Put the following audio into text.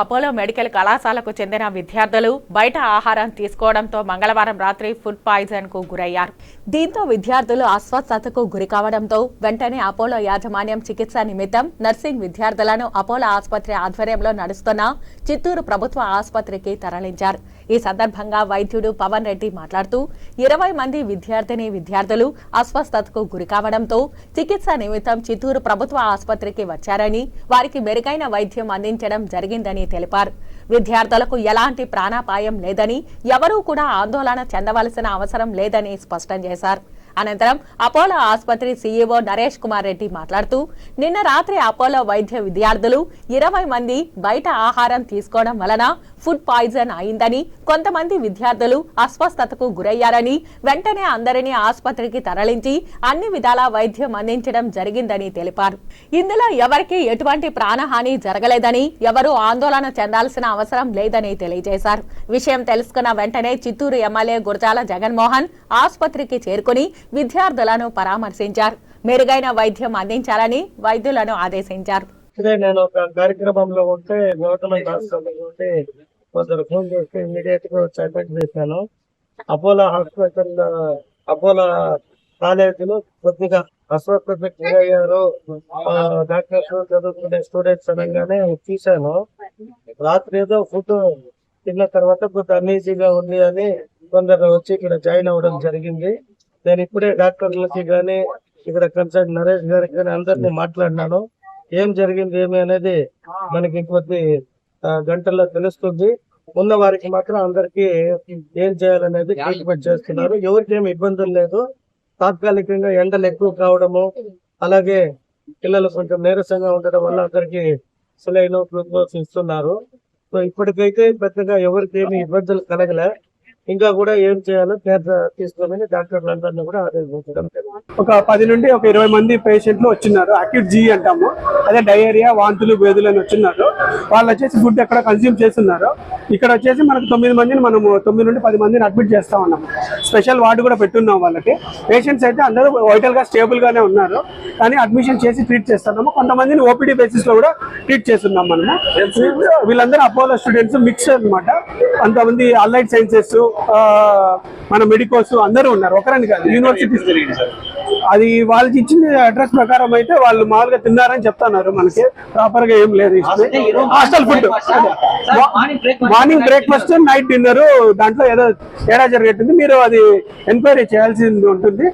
Apollo medical కళాశాలకు చెందిన విద్యార్థులు బయట ఆహారం తీసుకోవడంతో మంగళవారం రాత్రి ఫుడ్ పాయిజన్కు గురయ్యారు. దీంతో విద్యార్థులు అస్వస్థతకు గురి కావడంతో వెంటనే అపోలో యాజమాన్యం చికిత్స నిమిత్తం నర్సింగ్ విద్యార్థులను అపోలో ఆసుపత్రి ఆధ్వర్యంలో నడుస్తున్న చిత్తూరు ప్రభుత్వ ఆసుపత్రికి తరలించారు. ఈ సందర్భంగా వైద్యుడు పవన్ రెడ్డి మాట్లాడుతూ ఇరవై మంది విద్యార్థిని విద్యార్థులు అస్వస్థతకు గురి కావడంతో చికిత్స నిమిత్తం చిత్తూరు ప్రభుత్వ ఆసుపత్రికి వచ్చారని వారికి మెరుగైన వైద్యం అందించడం జరిగిందని తెలిపారు. విద్యార్థులకు ఎలాంటి ప్రాణాపాయం లేదని ఎవరూ కూడా ఆందోళన చెందవలసిన అవసరం లేదని స్పష్టం చేశారు. అనంతరం అపోలో ఆసుపత్రి సీఈఓ నరేష్ కుమార్ రెడ్డి మాట్లాడుతూ నిన్న రాత్రి అపోలో వైద్య విద్యార్థులు ఇరవై మంది బయట ఆహారం తీసుకోవడం వలన ఫుడ్ పాయిజన్ అయిందని కొంతమంది విద్యార్థులు అస్వస్థతకు గురయ్యారని వెంటనే అందరినీ ఆసుపత్రికి తరలించి అన్ని విధాల వైద్యం అందించడం జరిగిందని తెలిపారు. ఇందులో ఎవరికీ ఎటువంటి ప్రాణహాని జరగలేదని ఎవరూ ఆందోళన చెందాల్సిన అవసరం లేదని తెలియజేశారు. విషయం తెలుసుకున్న వెంటనే చిత్తూరు ఎమ్మెల్యే గురజాల జగన్మోహన్ ఆసుపత్రికి చేరుకుని విద్యార్థులను పరామర్శించారు. మెరుగైన వైద్యం అందించాలని వైద్యులను ఆదేశించారు. ఇదే నేను ఒక కార్యక్రమంలో ఉంటే గవర్నమెంట్ హాస్పిటల్లో ఉంటే కొందరు ఫోన్ చేస్తే ఇమీడియట్గా వచ్చి చేశాను. అపోలో హాస్పిటల్ అపోలో కాలేజీలో కొద్దిగా అస్వస్థతకు గురయ్యారు. డాక్టర్స్ చదువుకునే స్టూడెంట్స్ అనగానే తీశాను రాత్రి ఏదో ఫుడ్ తిన్న తర్వాత కొంత అన్ఈజీగా ఉంది అని కొందరు వచ్చి ఇక్కడ జాయిన్ అవ్వడం జరిగింది. నేను ఇప్పుడే డాక్టర్లకి కానీ ఇక్కడ కన్సల్ట్ నరేష్ గారికి కానీ అందరినీ మాట్లాడినాను. ఏం జరిగింది ఏమి అనేది మనకి కొద్ది గంటల్లో తెలుస్తుంది. ఉన్న వారికి మాత్రం అందరికి ఏం చేయాలనేది ట్రీట్మెంట్ చేస్తున్నారు. ఎవరికి ఏమి ఇబ్బందులు లేదు. తాత్కాలికంగా ఎండలు ఎక్కువ కావడము అలాగే పిల్లలు కొంచెం నీరసంగా ఉండడం వల్ల అందరికి సులైన ఇస్తున్నారు. సో ఇప్పటికైతే పెద్దగా ఎవరికి ఏమి ఇబ్బందులు కలగలే. ఇంకా కూడా ఏం చేయాలో కేర్ తీసుకోమని డాక్టర్లందరినీ కూడా ఆదేశించడం ఒక పది నుండి ఒక ఇరవై మంది పేషెంట్లు వచ్చినారు అక్యూట్ జీ అంటాము. అదే డయేరియా వాంతులు వేదులు అని వచ్చిన్నారు. వాళ్ళు వచ్చేసి ఫుడ్ ఎక్కడ కన్జ్యూమ్ చేస్తున్నారు. ఇక్కడ వచ్చేసి మనకు తొమ్మిది మందిని మనము తొమ్మిది నుండి పది మందిని అడ్మిట్ చేస్తా ఉన్నాము స్పెషల్ వార్డు కూడా పెట్టున్నాం వాళ్ళకి. పేషెంట్స్ అయితే అందరూ వైటల్గా స్టేబుల్ గానే ఉన్నారు. కానీ అడ్మిషన్ చేసి ట్రీట్ చేస్తున్నాము. కొంతమందిని ఓపీడీ బేసిస్లో కూడా ట్రీట్ చేస్తున్నాం మనము. వీళ్ళందరూ అపోలో స్టూడెంట్స్ మిక్స్ అన్నమాట. కొంతమంది అలైడ్ సైన్సెస్ మన మెడికోస్ అందరూ ఉన్నారు. ఒకరని కాదు యూనివర్సిటీస్ అది వాళ్ళకి ఇచ్చిన అడ్రస్ ప్రకారం అయితే వాళ్ళు మామూలుగా తిన్నారని చెప్తున్నారు మనకి. ప్రాపర్గా ఏం లేదు hostel food morning breakfast night dinner దాంట్లో ఏదో తేడా జరిగేట్టుంది. మీరు అది ఎంక్వైరీ చేయాల్సింది ఉంటుంది.